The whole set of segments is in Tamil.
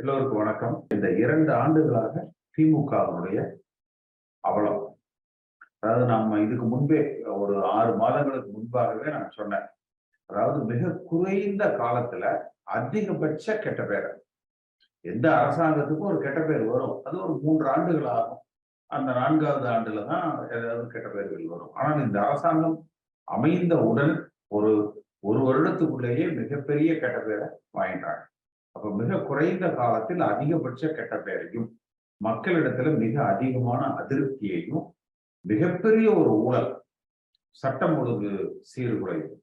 எல்லோருக்கும் வணக்கம். இந்த இரண்டு ஆண்டுகளாக திமுகவினுடைய அவலம். அதாவது நம்ம இதுக்கு முன்பே ஒரு ஆறு மாதங்களுக்கு முன்பாகவே நான் சொன்னேன். அதாவது மிக குறைந்த காலத்துல அதிகபட்ச கெட்ட பேர். எந்த அரசாங்கத்துக்கும் ஒரு கெட்ட பேர் வரும். அது ஒரு மூன்று ஆண்டுகள் ஆகும். அந்த நான்காவது ஆண்டுல தான் ஏதாவது கெட்ட பேர்கள் வரும். ஆனால் இந்த அரசாங்கம் அமைந்தவுடன் ஒரு ஒரு வருடத்துக்குள்ளேயே மிகப்பெரிய கெட்ட பேரை வாங்கிட்டாங்க. அப்ப மிக குறைந்த காலத்தில் அதிகபட்ச கெட்ட பெயரையும் மக்களிடத்துல மிக அதிகமான அதிருப்தியையும் மிகப்பெரிய ஒரு ஊழல் சட்டம் ஒழுங்கு சீர்குலையும்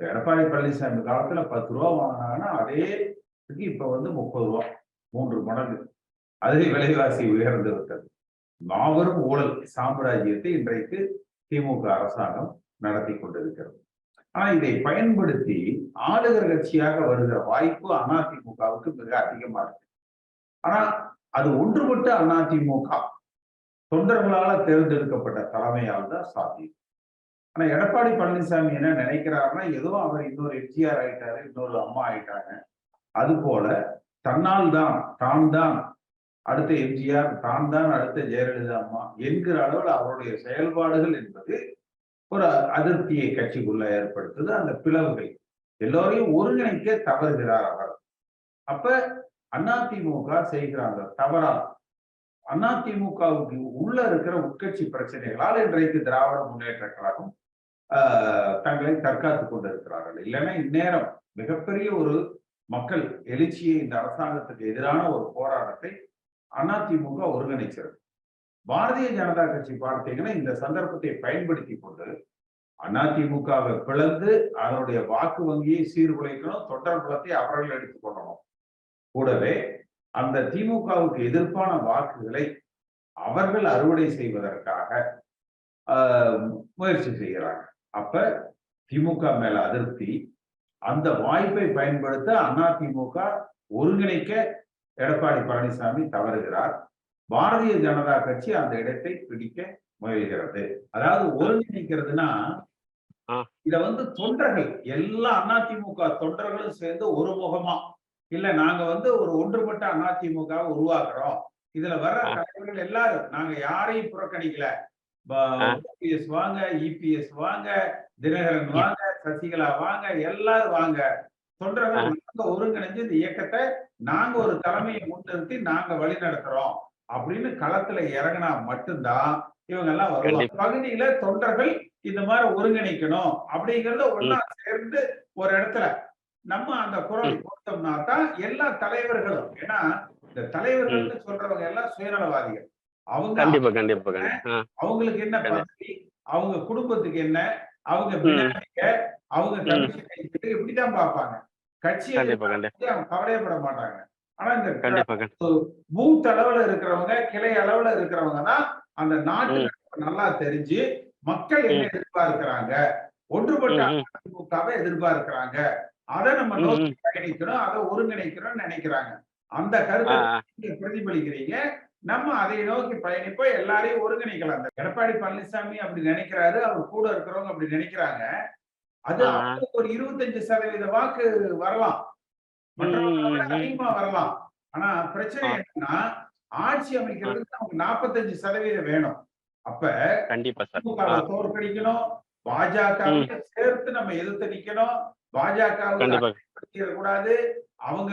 எடப்பாடி பழனிசாமி காலத்துல பத்து ரூபா வாங்கினாங்கன்னா அதே இப்ப வந்து முப்பது ரூபா மூன்று மடங்கு. அதே விலைவாசி உயர்ந்து விட்டது. மாபெரும் ஊழல் சாம்ராஜ்யத்தை இன்றைக்கு திமுக அரசாங்கம் நடத்தி கொண்டிருக்கிறது. ஆனா இதை பயன்படுத்தி ஆளுகிற கட்சியாக வருகிற வாய்ப்பு அதிமுகவுக்கு மிக அதிகமா இருக்கு. ஆனா அது ஒன்றுபட்ட அதிமுக தொண்டர்களால தேர்ந்தெடுக்கப்பட்ட தலைமையால் தான் சாத்தியம். ஆனா எடப்பாடி பழனிசாமி என்ன நினைக்கிறாருன்னா ஏதோ அவர் இன்னொரு எம்ஜிஆர் ஆயிட்டாரு இன்னொரு அம்மா ஆயிட்டாங்க. அது போல தன்னால் தான் தான் தான் அடுத்த எம்ஜிஆர் தான் தான் அடுத்த ஜெயலலிதா அம்மா என்கிற அளவில் அவருடைய செயல்பாடுகள் என்பது ஒரு அதிருப்தியை கட்சிக்குள்ள ஏற்படுத்துது. அந்த பிளவுகள் எல்லோரையும் ஒருங்கிணைக்க தவறுகிறார் அவர். அப்ப அதிமுக செய்கிற அந்த தவறால் அதிமுகவுக்கு உள்ள இருக்கிற உட்கட்சி பிரச்சனைகளால் இன்றைக்கு திராவிட முன்னேற்ற கழகம் தங்களை தற்காத்துக் கொண்டிருக்கிறார்கள். இல்லைன்னா இந்நேரம் மிகப்பெரிய ஒரு மக்கள் எழுச்சியை இந்த அரசாங்கத்துக்கு எதிரான ஒரு போராட்டத்தை அதிமுக ஒருங்கிணைச்சிருக்கு. பாரதிய ஜனதா கட்சி பார்த்தீங்கன்னா இந்த சந்தர்ப்பத்தை பயன்படுத்தி கொண்டு அதிமுகவை பிளந்து அதனுடைய வாக்கு வங்கியை சீர்குலைக்கணும் தொண்டர் குலத்தை அவர்கள் எடுத்துக்கொள்ளணும் கூடவே அந்த திமுகவுக்கு எதிர்ப்பான வாக்குகளை அவர்கள் அறுவடை செய்வதற்காக முயற்சி செய்கிறாங்க. அப்ப திமுக மேல அதிருப்தி அந்த வாய்ப்பை பயன்படுத்த அதிமுக ஒருங்கிணைக்க எடப்பாடி பழனிசாமி தவறுகிறார். பாரதிய ஜனதா கட்சி அந்த இடத்தை பிடிக்க முயல்கிறது. அதாவது ஒருங்கிணைக்கிறதுனா இத வந்து தொண்டர்கள் எல்லா அதிமுக தொண்டர்களும் சேர்ந்து ஒரு முகமா. இல்ல நாங்க வந்து ஒரு ஒன்றுபட்ட அதிமுக உருவாக்குறோம். இதுல வர்ற தலைவர்கள் எல்லாரும் நாங்க யாரையும் புறக்கணிக்கல. ஓபிஎஸ் வாங்க இபிஎஸ் வாங்க தினகரன் வாங்க சசிகலா வாங்க எல்லாரும் வாங்க. தொண்டர்கள் நாங்க ஒருங்கிணைஞ்சு இந்த இயக்கத்தை நாங்க ஒரு தலைமையை முன்னிறுத்தி நாங்க வழி நடத்துறோம் அப்படின்னு களத்துல இறங்கினா மட்டும்தான் இவங்க எல்லாம் வருவாங்க. பகுதியில தொண்டர்கள் இந்த மாதிரி ஒருங்கிணைக்கணும் அப்படிங்கறத ஒன்னா சேர்ந்து ஒரு இடத்துல நம்ம அந்த குரல் கொடுத்தோம்னா தான் எல்லா தலைவர்களும் ஏன்னா இந்த தலைவர்கள் சொல்றவங்க எல்லாம் சுயநலவாதிகள். அவங்க கண்டிப்பா கண்டிப்பா அவங்களுக்கு என்ன பதவி அவங்க குடும்பத்துக்கு என்ன அவங்க அவங்க இப்படிதான் பார்ப்பாங்க. கட்சி அவங்க கவலையப்பட மாட்டாங்க. ஆனா இந்த பூத் அளவுல இருக்கிறவங்க கிளை அளவுல இருக்கிறவங்க தான் அந்த நாட்டு நல்லா தெரிஞ்சு மக்கள் என்ன எதிர்பார்க்கிறாங்க? ஒன்றுபட்ட அதிமுகவை எதிர்பார்க்கிறாங்க. அதை நம்ம நோக்கி பயணிக்கணும் அதை ஒருங்கிணைக்கணும்னு நினைக்கிறாங்க. அந்த கருத்தை நீங்க பிரதிபலிக்கிறீங்க. நம்ம அதை நோக்கி பயணிப்போம். எல்லாரையும் ஒருங்கிணைக்கலாம். அந்த எடப்பாடி பழனிசாமி அப்படி நினைக்கிறாரு அவர் கூட இருக்கிறவங்க அப்படி நினைக்கிறாங்க. அது ஒரு இருபத்தஞ்சு சதவீத வாக்கு வரலாம். அதிகமா வரலாம். ஆனா பிரச்சனை என்னன்னா ஆட்சி அமைக்கிறதுக்கு நமக்கு நாற்பத்தஞ்சு சதவீதம் வேணும். அப்ப கண்டிப்பா தோற்கடிக்கணும். பாஜக சேர்த்து நம்ம எதிர்த்து நிக்கணும். பாஜக கூடாது அவங்க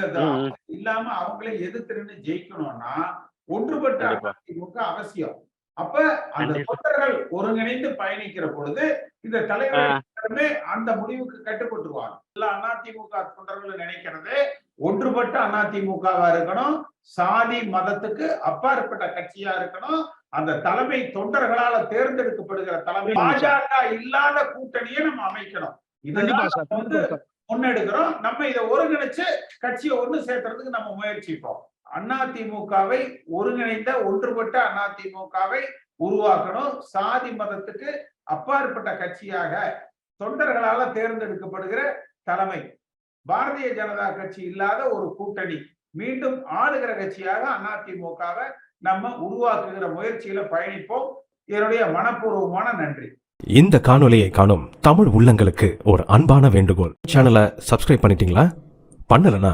இல்லாம அவங்களே எதிர்த்து ஜெயிக்கணும்னா ஒன்றுபட்ட அதிமுக அவசியம். அப்ப அந்த தொண்டர்கள் ஒருங்கிணைந்து பயணிக்கிற பொழுது இந்த தலைவர்களுமே அந்த முடிவுக்கு கட்டுப்பட்டுருவாங்க எல்லா அதிமுக தொண்டர்கள் நினைக்கிறது ஒன்றுபட்ட அதிமுகவா இருக்கணும் சாதி மதத்துக்கு அப்பாற்பட்ட கட்சியா இருக்கணும் அந்த தலைமை தொண்டர்களால தேர்ந்தெடுக்கப்படுகிற தலைமை பாஜக இல்லாத கூட்டணியை நம்ம அமைக்கணும். இதெல்லாம் வந்து முன்னெடுக்கிறோம். நம்ம இதை ஒருங்கிணைச்சு கட்சியை ஒண்ணு சேர்த்துறதுக்கு நம்ம முயற்சிப்போம். அதிமுகவை ஒருங்கிணைந்த ஒன்றுபட்ட அதிமுகவை உருவாக்கணும். சாதி மதத்துக்கு அப்பாற்பட்ட கட்சியாக தொண்டர்களால தேர்ந்தெடுக்கப்படுகிற தலைமை. பாரதிய ஜனதா கட்சி இல்லாத ஒரு கூட்டணி. மீண்டும் ஆளுகிற கட்சியாக அதிமுகவை நம்ம உருவாக்குகிற முயற்சியில பயணிப்போம். என்னுடைய மனப்பூர்வமான நன்றி. இந்த காணொலியை காணும் தமிழ் உள்ளங்களுக்கு ஒரு அன்பான வேண்டுகோள். சேனலை சப்ஸ்கிரைப் பண்ணிட்டீங்களா? பண்ணலன்னா